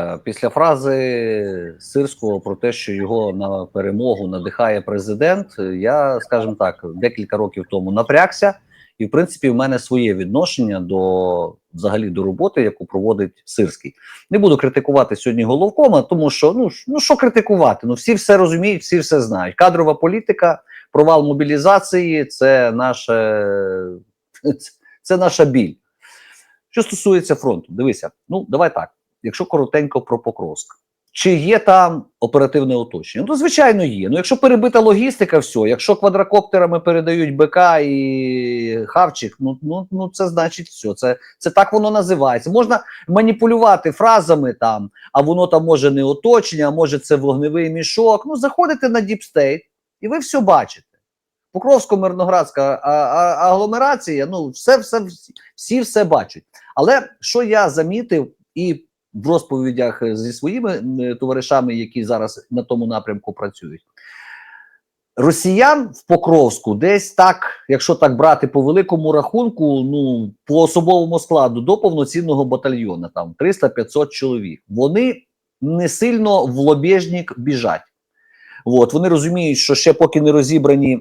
Е, Після фрази Сирського про те, що його на перемогу надихає президент, е, я, скажімо так, декілька років тому напрягся, і в принципі в мене своє відношення до взагалі до роботи, яку проводить Сирський. Не буду критикувати сьогодні головкома, тому що ну, ну що критикувати? Ну всі все розуміють, всі все знають. Кадрова політика, провал мобілізації це наше це наша біль. Що стосується фронту, дивися, ну давай так якщо коротенько про Покровськ. Чи є там оперативне оточення? Ну, звичайно, є. Ну, якщо перебита логістика, все, якщо квадрокоптерами передають БК і хавчик, ну, ну, ну це значить все. Це, це так воно називається. Можна маніпулювати фразами там, а воно там може не оточення, а може це вогневий мішок. Ну, заходите на діпстейт, і ви все бачите. Покровсько-мирноградська агломерація, ну, все, все, всі все бачать. Але що я замітив і в розповідях зі своїми е, товаришами, які зараз на тому напрямку працюють. Росіян в Покровську десь так, якщо так брати по великому рахунку, ну по особовому складу до повноцінного батальйона, там 300-500 чоловік. Вони не сильно в лобіжник біжать. От вони розуміють, що ще поки не розібрані е,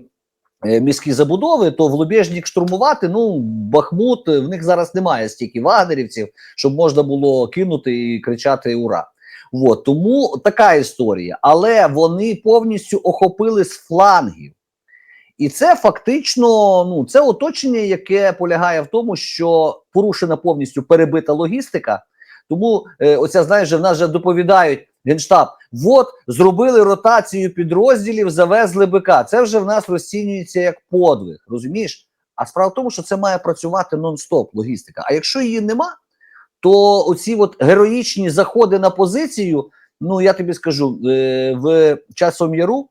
міські забудови, то в лобіжник штурмувати. Ну Бахмут е, в них зараз немає стільки вагнерівців, щоб можна було кинути і кричати Ура! От, тому така історія. Але вони повністю охопили з флангів. І це фактично ну, це оточення, яке полягає в тому, що порушена повністю перебита логістика. Тому е, оця, знаєш, в нас вже доповідають Генштаб. От зробили ротацію підрозділів, завезли БК. Це вже в нас розцінюється як подвиг. Розумієш? А справа в тому, що це має працювати нон-стоп логістика. А якщо її нема, то оці от героїчні заходи на позицію. Ну я тобі скажу, е, в часом яру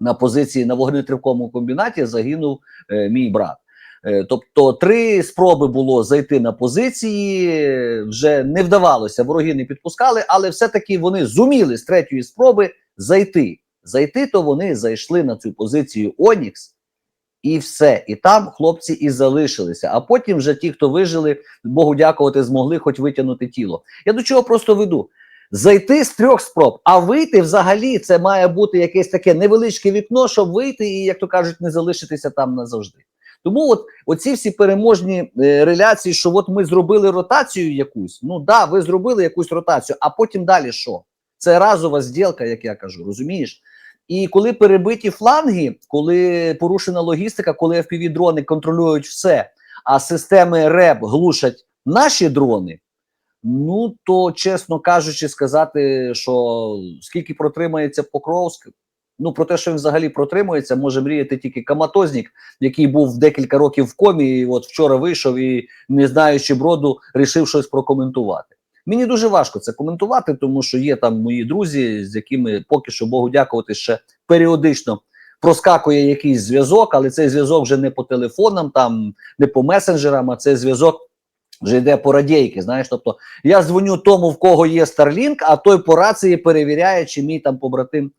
на позиції на вогнетривкому комбінаті загинув е, мій брат. Е, Тобто три спроби було зайти на позиції, вже не вдавалося, вороги не підпускали, але все-таки вони зуміли з третьої спроби зайти. Зайти, то вони зайшли на цю позицію Онікс, і все. І там хлопці і залишилися. А потім вже ті, хто вижили, Богу дякувати, змогли хоч витягнути тіло. Я до чого просто веду. Зайти з трьох спроб, а вийти взагалі це має бути якесь таке невеличке вікно, щоб вийти і, як то кажуть, не залишитися там назавжди. Тому от оці всі переможні е, реляції, що от ми зробили ротацію якусь. Ну да, ви зробили якусь ротацію, а потім далі що? Це разова зділка, як я кажу, розумієш? І коли перебиті фланги, коли порушена логістика, коли fpv дрони контролюють все, а системи РЕБ глушать наші дрони. Ну то чесно кажучи, сказати, що скільки протримається Покровськ, ну про те, що він взагалі протримується, може мріяти тільки Каматознік, який був декілька років в комі, і от вчора вийшов і, не знаючи броду, рішив щось прокоментувати. Мені дуже важко це коментувати, тому що є там мої друзі, з якими поки що Богу дякувати, ще періодично проскакує якийсь зв'язок, але цей зв'язок вже не по телефонам, там не по месенджерам, а цей зв'язок вже йде по радійки. Знаєш, тобто я дзвоню тому, в кого є Starlink, а той по рації перевіряє, чи мій там побратим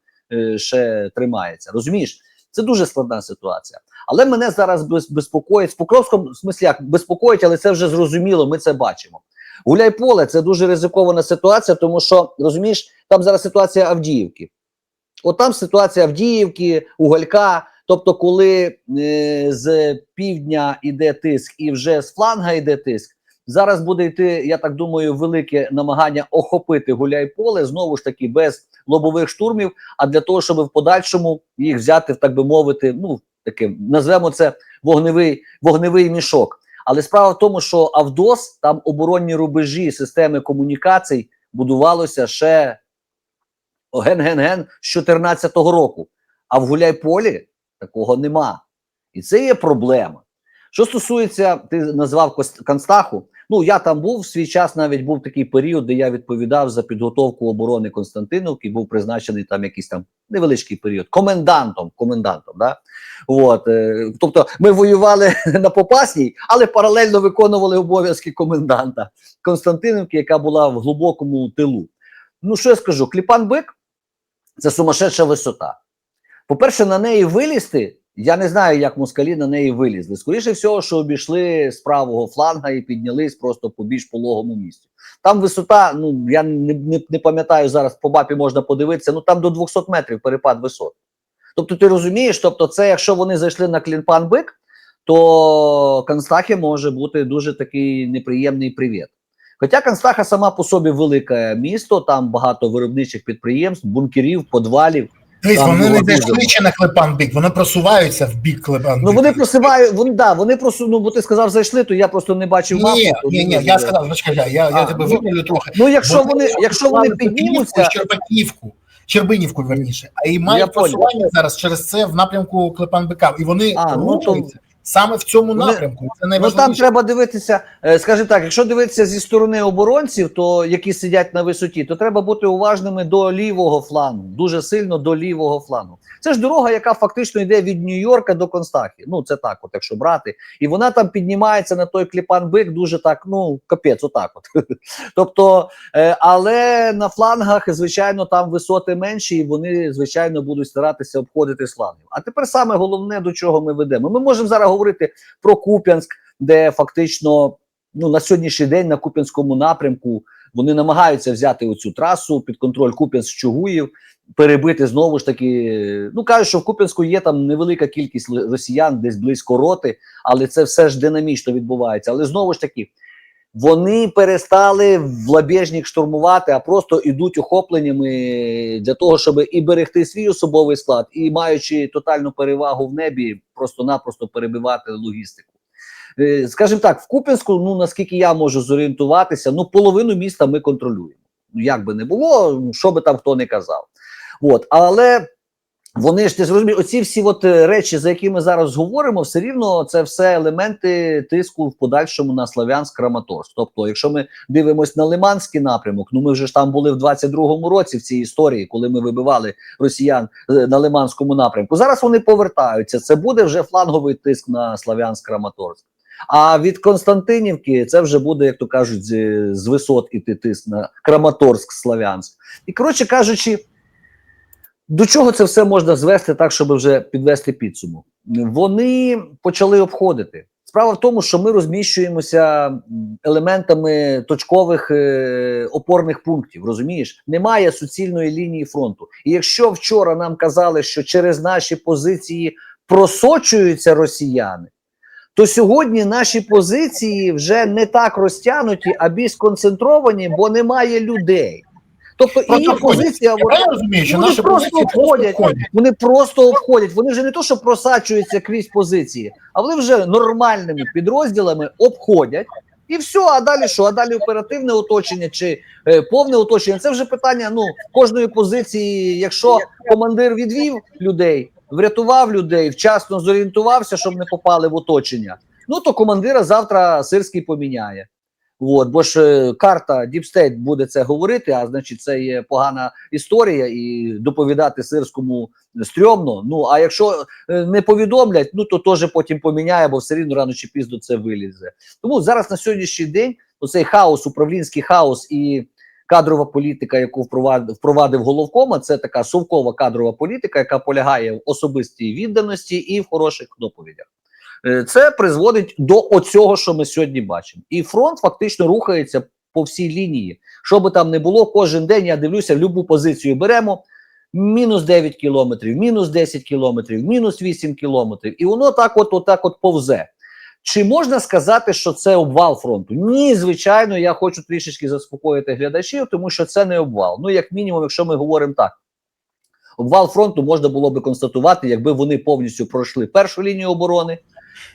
ще тримається. Розумієш? Це дуже складна ситуація. Але мене зараз без, безпокоїть, в Покровському смислі як безпокоїть, але це вже зрозуміло, ми це бачимо. Гуляйполе це дуже ризикована ситуація, тому що розумієш, там зараз ситуація Авдіївки. От там ситуація Авдіївки, Уголька. Тобто, коли е, з півдня йде тиск і вже з фланга йде тиск, зараз буде йти, я так думаю, велике намагання охопити Гуляйполе знову ж таки без лобових штурмів, а для того, щоб в подальшому їх взяти, так би мовити, ну таким назвемо це вогневий, вогневий мішок. Але справа в тому, що Авдос там оборонні рубежі системи комунікацій будувалося ще ген-ген-ген з 2014 року. А в Гуляйполі такого нема. І це є проблема. Що стосується, ти назвав Констаху. Ну я там був в свій час. Навіть був такий період, де я відповідав за підготовку оборони Константиновки. Був призначений там якийсь там невеличкий період комендантом. Комендантом, да? От, е, тобто ми воювали на Попасній, але паралельно виконували обов'язки коменданта Константиновки, яка була в глибокому тилу. Ну що я скажу? Кліпан Бик це сумасшедша висота. По-перше, на неї вилізти Я не знаю, як москалі на неї вилізли. Скоріше всього, що обійшли з правого фланга і піднялись просто по більш пологому місцю. Там висота, ну я не, не, не пам'ятаю зараз, по мапі можна подивитися, ну там до 200 метрів перепад висот. Тобто, ти розумієш, тобто, це якщо вони зайшли на клінпан бик, то Констахі може бути дуже такий неприємний привіт. Хоча Констаха сама по собі велике місто, там багато виробничих підприємств, бункерів, подвалів. Дивись, вони не зайшли ще на клепан бік, вони просуваються в бік клепан Ну вони просивають, вони да, вони просу, ну бо ти сказав, зайшли, то я просто не бачив мапу. Ні, то ні, ні, я сказав, почекай, я, я, я тебе ну, виправлю трохи. Ну, якщо Вони вони, якщо вони піднімуться, Щербаківку, Щербинівку, верніше, а і мають понял. просування зараз через це в напрямку клепан бика. І вони А, ну, то- рухаються саме в цьому напрямку. Це ну там треба дивитися, е, скажімо так, якщо дивитися зі сторони оборонців, то які сидять на висоті, то треба бути уважними до лівого флангу, дуже сильно до лівого флангу. Це ж дорога, яка фактично йде від Нью-Йорка до Констахи. Ну це так, от якщо брати, і вона там піднімається на той кліпан бик дуже так, ну капець, отак. От тобто, е, але на флангах, звичайно, там висоти менші, і вони звичайно будуть старатися обходити з флангів. А тепер саме головне до чого ми ведемо. Ми можемо зараз говорити про Куп'янськ, де фактично ну на сьогоднішній день на Куп'янському напрямку вони намагаються взяти оцю трасу під контроль Куп'янськ-Чугуїв, перебити знову ж таки. Ну кажуть, що в Куп'янську є там невелика кількість росіян, десь близько роти, але це все ж динамічно відбувається. Але знову ж таки. Вони перестали в лабіжник штурмувати, а просто ідуть охопленнями для того, щоб і берегти свій особовий склад, і маючи тотальну перевагу в небі, просто-напросто перебивати логістику. Е, Скажімо так, в Куп'янську, ну наскільки я можу зорієнтуватися, ну половину міста ми контролюємо. Ну як би не було, ну, що би там хто не казав. От, але вони ж ти ж розумієш, оці всі от е, речі, за які ми зараз говоримо, все рівно це все елементи тиску в подальшому на Славянськ Краматорськ. Тобто, якщо ми дивимося на Лиманський напрямок, ну ми вже ж там були в 22-му році в цій історії, коли ми вибивали росіян е, на Лиманському напрямку. Зараз вони повертаються. Це буде вже фланговий тиск на Славянськ Краматорськ. А від Константинівки це вже буде, як то кажуть, з висот іти тиск на Краматорськ, Славянськ. І коротше кажучи, до чого це все можна звести так, щоб вже підвести підсумок? Вони почали обходити. Справа в тому, що ми розміщуємося елементами точкових е, опорних пунктів. Розумієш, немає суцільної лінії фронту. І якщо вчора нам казали, що через наші позиції просочуються росіяни, то сьогодні наші позиції вже не так розтягнуті, а більш сконцентровані, бо немає людей. Тобто і їх позиція Я розумію, що Вони наші просто обходять. обходять. вони просто обходять. Вони вже не то, що просачуються крізь позиції, а вони вже нормальними підрозділами обходять. І все, а далі що? А далі оперативне оточення чи е, повне оточення. Це вже питання ну кожної позиції. Якщо командир відвів людей, врятував людей, вчасно зорієнтувався, щоб не попали в оточення. Ну то командира завтра Сирський поміняє. От, бо ж е, карта State буде це говорити, а значить, це є погана історія, і доповідати сирському стрьомно. Ну а якщо е, не повідомлять, ну то теж потім поміняє, бо все рівно рано чи пізно це вилізе. Тому зараз на сьогоднішній день оцей хаос, управлінський хаос і кадрова політика, яку впровадив головкома, це така совкова кадрова політика, яка полягає в особистій відданості і в хороших доповідях. Е, Це призводить до оцього, що ми сьогодні бачимо. І фронт фактично рухається по всій лінії. Що би там не було, кожен день я дивлюся, любу позицію беремо. Мінус 9 кілометрів, мінус 10 кілометрів, мінус 8 кілометрів, і воно так, от, от так от повзе. Чи можна сказати, що це обвал фронту? Ні, звичайно, я хочу трішечки заспокоїти глядачів, тому що це не обвал. Ну, як мінімум, якщо ми говоримо так, обвал фронту можна було би констатувати, якби вони повністю пройшли першу лінію оборони.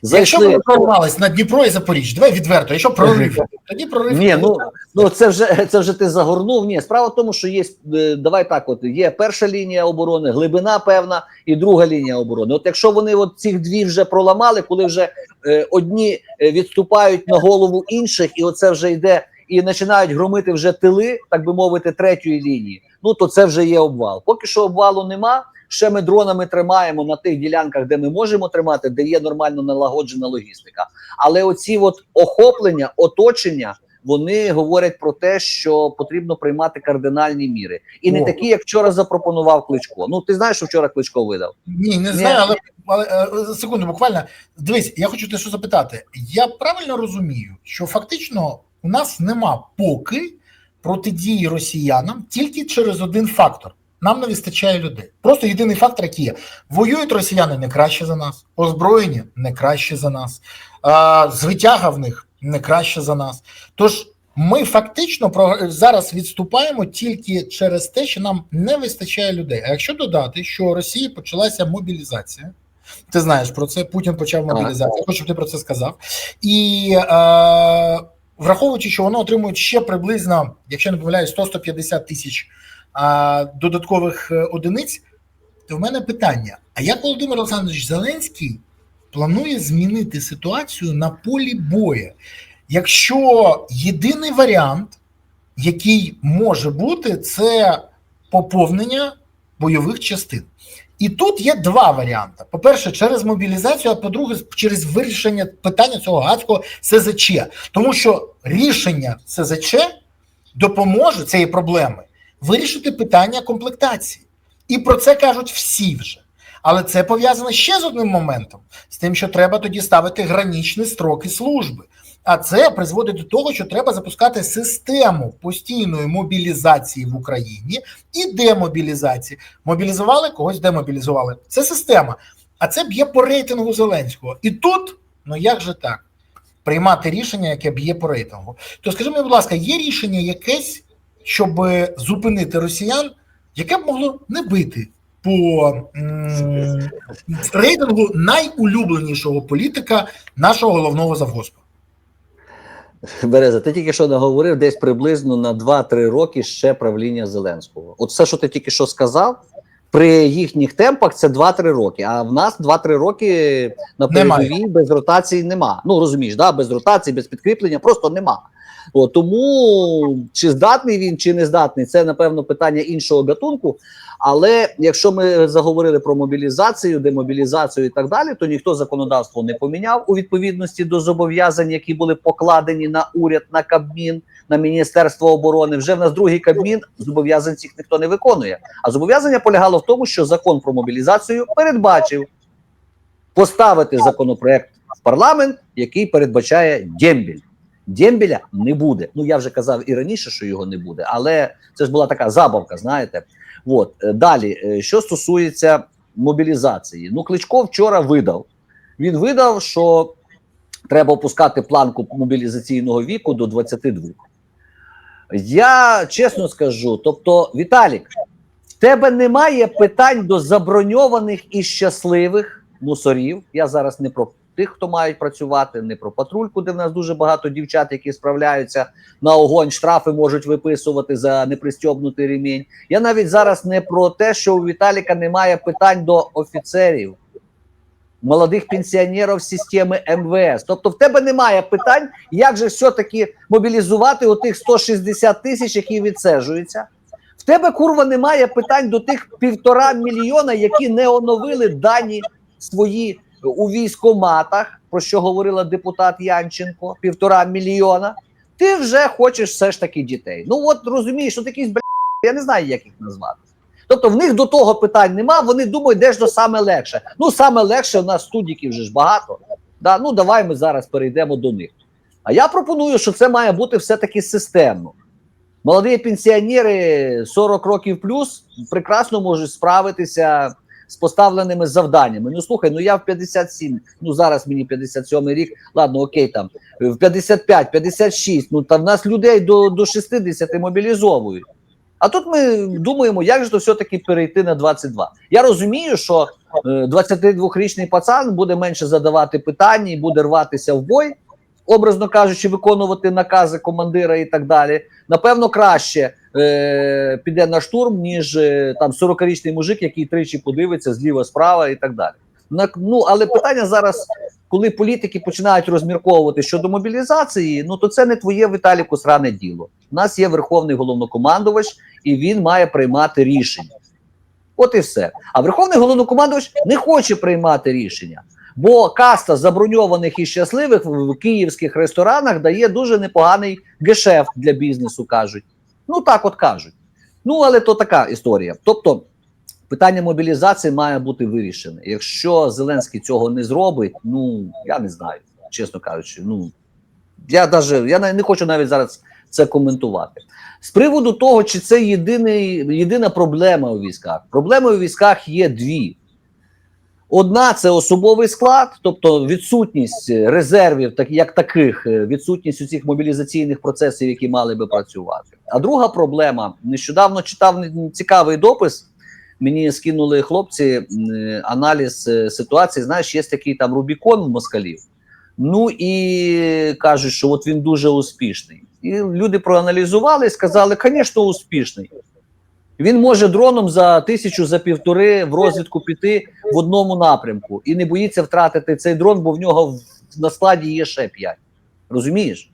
Якщо Зайшли ми прорвались на Дніпро і Запоріжжя, давай відверто, якщо прорив, тоді прорив. Ні, ну, ну це вже це вже ти загорнув. Ні, справа в тому, що є е, давай так. От є перша лінія оборони, глибина певна, і друга лінія оборони. От якщо вони от цих дві вже проламали, коли вже е, одні е, відступають на голову інших, і оце вже йде і починають громити вже тили, так би мовити, третьої лінії. Ну то це вже є обвал. Поки що обвалу нема. Ще ми дронами тримаємо на тих ділянках, де ми можемо тримати, де є нормально налагоджена логістика. Але оці от охоплення, оточення, вони говорять про те, що потрібно приймати кардинальні міри, і не О. такі, як вчора запропонував Кличко. Ну ти знаєш, що вчора Кличко видав. Ні, не знаю, але, але е, секунду, буквально. Дивись, я хочу те, що запитати. Я правильно розумію, що фактично у нас нема поки протидії росіянам тільки через один фактор. Нам не вистачає людей. Просто єдиний фактор, який є. Воюють росіяни не краще за нас, озброєні не краще за нас, звитяга в них не краще за нас. Тож ми фактично зараз відступаємо тільки через те, що нам не вистачає людей. А якщо додати, що у Росії почалася мобілізація, ти знаєш про це, Путін почав мобілізацію. Хочу, щоб ти про це сказав. І е, враховуючи, що воно отримує ще приблизно, якщо не помиляюсь, 100-150 тисяч е, додаткових е, одиниць, то в мене питання: а як Володимир Олександрович Зеленський планує змінити ситуацію на полі бою? Якщо єдиний варіант, який може бути, це поповнення бойових частин. І тут є два варіанти: по-перше, через мобілізацію, а по-друге, через вирішення питання цього гадського СЗЧ. Тому що рішення СЗЧ допоможе цієї проблеми вирішити питання комплектації. І про це кажуть всі вже. Але це пов'язано ще з одним моментом: з тим, що треба тоді ставити гранічні строки служби. А це призводить до того, що треба запускати систему постійної мобілізації в Україні і демобілізації. Мобілізували когось, демобілізували. Це система. А це б'є по рейтингу Зеленського. І тут, ну як же так? Приймати рішення, яке б'є по рейтингу. То скажи мені, будь ласка, є рішення якесь, щоб зупинити росіян, яке б могло не бити по рейтингу найулюбленішого політика нашого головного завгоспа? Береза, ти тільки що наговорив десь приблизно на 2-3 роки ще правління Зеленського. От все, що ти тільки що сказав, при їхніх темпах це 2-3 роки. А в нас 2-3 роки на передовій без ротації нема. Ну розумієш, да, без ротації, без підкріплення просто нема. О, тому чи здатний він, чи не здатний, це напевно питання іншого гатунку. Але якщо ми заговорили про мобілізацію, демобілізацію і так далі, то ніхто законодавство не поміняв у відповідності до зобов'язань, які були покладені на уряд, на Кабмін, на Міністерство оборони. Вже в нас другий Кабмін зобов'язань цих ніхто не виконує. А зобов'язання полягало в тому, що закон про мобілізацію передбачив поставити законопроект в парламент, який передбачає дембіль. Дембіля не буде. Ну я вже казав і раніше, що його не буде, але це ж була така забавка, знаєте. От е, далі, е, що стосується мобілізації, ну Кличко вчора видав. Він видав, що треба опускати планку мобілізаційного віку до 22. Я чесно скажу: тобто, Віталік, в тебе немає питань до заброньованих і щасливих мусорів. Я зараз не про тих, хто мають працювати, не про патрульку, де в нас дуже багато дівчат, які справляються на огонь, штрафи можуть виписувати за непристьобнутий ремінь. Я навіть зараз не про те, що у Віталіка немає питань до офіцерів, молодих пенсіонерів системи МВС. Тобто, в тебе немає питань, як же все-таки мобілізувати отих 160 тисяч, які відсежуються. В тебе курва немає питань до тих півтора мільйона, які не оновили дані свої у військоматах, про що говорила депутат Янченко, півтора мільйона. Ти вже хочеш все ж таки дітей. Ну от розумієш, що якісь бля, я не знаю, як їх назвати. Тобто в них до того питань нема, вони думають, де ж до саме легше. Ну, саме легше у нас студіків вже ж багато. Да, ну давай ми зараз перейдемо до них. А я пропоную, що це має бути все-таки системно. Молоді пенсіонери 40 років плюс прекрасно можуть справитися з поставленими завданнями. Ну слухай, ну я в 57, ну зараз мені 57 рік, ладно, окей, там в 55, 56, ну там в нас людей до, до 60 мобілізовують. А тут ми думаємо, як же то все-таки перейти на 22. Я розумію, що е, 22-річний пацан буде менше задавати питання і буде рватися в бой, образно кажучи, виконувати накази командира і так далі. Напевно, краще е, піде на штурм, ніж е, там 40-річний мужик, який тричі подивиться зліва, справа і так далі. Ну але питання зараз, коли політики починають розмірковувати щодо мобілізації, ну то це не твоє Віталіку сране діло. У нас є верховний головнокомандувач, і він має приймати рішення. От і все. А верховний головнокомандувач не хоче приймати рішення. Бо каста заброньованих і щасливих в київських ресторанах дає дуже непоганий гешефт для бізнесу, кажуть. Ну так от кажуть. Ну, але то така історія. Тобто, питання мобілізації має бути вирішене. Якщо Зеленський цього не зробить, ну я не знаю, чесно кажучи. Ну я даже я не хочу навіть зараз це коментувати. З приводу того, чи це єдиний, єдина проблема у військах. Проблеми у військах є дві. Одна це особовий склад, тобто відсутність резервів, так як таких, е, відсутність усіх мобілізаційних процесів, які мали би працювати. А друга проблема нещодавно читав цікавий допис. Мені скинули хлопці е, аналіз е, ситуації. Знаєш, є такий там Рубікон в москалів. Ну і кажуть, що от він дуже успішний. І люди проаналізували і сказали, звісно, успішний. Він може дроном за тисячу, за півтори в розвідку піти в одному напрямку і не боїться втратити цей дрон, бо в нього на складі є ще п'ять. Розумієш?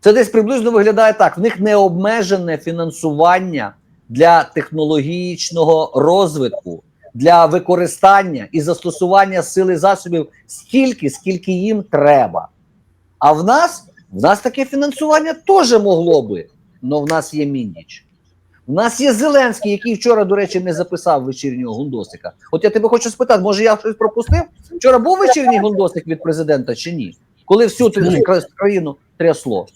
Це десь приблизно виглядає так: в них необмежене фінансування для технологічного розвитку, для використання і застосування сили засобів стільки, скільки їм треба. А в нас в нас таке фінансування теж могло би, але в нас є міндіч. У нас є Зеленський, який вчора, до речі, не записав вечірнього гундосика. От я тебе хочу спитати, може я щось пропустив? Вчора був вечірній гундосик від президента чи ні? Коли всю країну трясло.